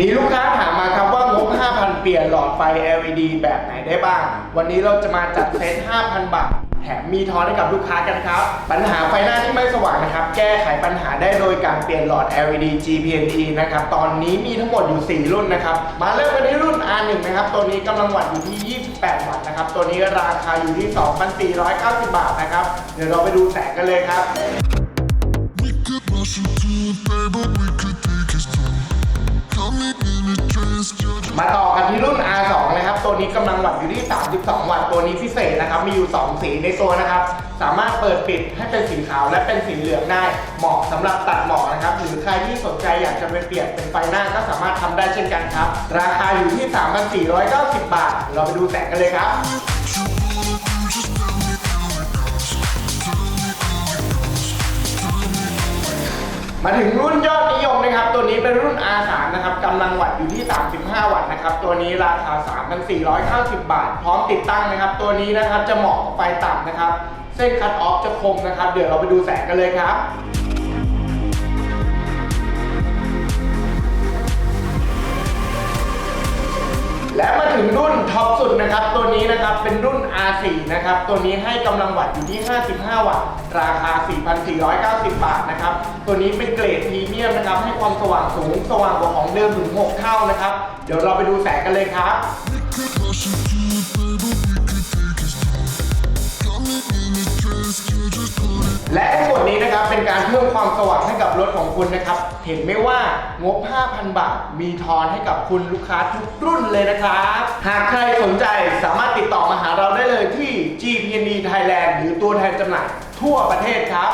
มีลูกค้าถามมาครับว่างบ 5,000 เปลี่ยนหลอดไฟ LED แบบไหนได้บ้าง วันนี้เราจะมาจัดเซต 5,000 บาท แถมมีทอนให้กับลูกค้ากันครับ ปัญหาไฟหน้าที่ไม่สว่างนะครับ แก้ไขปัญหาได้โดยการเปลี่ยนหลอด LED GPNT นะครับ ตอนนี้มีทั้งหมดอยู่ 4 รุ่นนะครับ มาเริ่มกันที่รุ่น R1 นะครับ ตัวนี้กำลังวัตต์อยู่ที่ 28 วัตต์นะครับ ตัวนี้ราคาอยู่ที่ 2,490 บาทนะครับ เดี๋ยวเราไปดูแสงกันเลยครับ We could rush into a play, but we could มาต่อกันที่รุ่น R2 นะครับ ตัวนี้กำลังวัตต์อยู่ที่ 32 วัตต์ ตัวนี้พิเศษนะครับ มีอยู่ 2 สีในตัวนะครับ สามารถเปิดปิดให้เป็นสีขาวและเป็นสีเหลืองได้ เหมาะสำหรับตัดหมอกนะครับ หรือใครที่สนใจอยากจะไปเปลี่ยนเป็นไฟหน้าก็สามารถทำได้เช่นกันครับ ราคาอยู่ที่ 3,490 บาท เราไปดูแสงกันเลยครับมาถึงรุ่นยอดนิ นะครับ ตัวนี้เป็นรุ่น R3 นะครับกำลังวัตต์อยู่ที่ 35 วัตต์นะครับ ตัวนี้ราคา 3,490 บาท พร้อมติดตั้งนะครับ ตัวนี้นะครับจะเหมาะกับไฟต่ำนะครับ เส้นคัตออฟจะคมนะครับ เดี๋ยวเราไปดูแสงกันเลยครับและมาถึงรุ่นท็อปสุดนะครับ นี้นะครับเป็นรุ่น R4 นะครับ ตัวนี้ให้กำลังวัตต์อยู่ที่ 55 วัตต์ ราคา 4,490 บาทนะครับ ตัวนี้เป็นเกรดพรีเมียมนะครับ ให้ความสว่างสูง สว่างกว่าของเดิมถึง 6 เท่านะครับ เดี๋ยวเราไปดูแสงกันเลยครับและทั้งหมดนี้นะครับเป็นการเพิ่มความสว่างให้กับรถของคุณนะครับ เห็นไหมว่างบ 5,000 บาท มีทอนให้กับคุณลูกค้าทุกรุ่นเลยนะครับ หากใครสนใจสามารถ หม่ทั่วประเทศครับ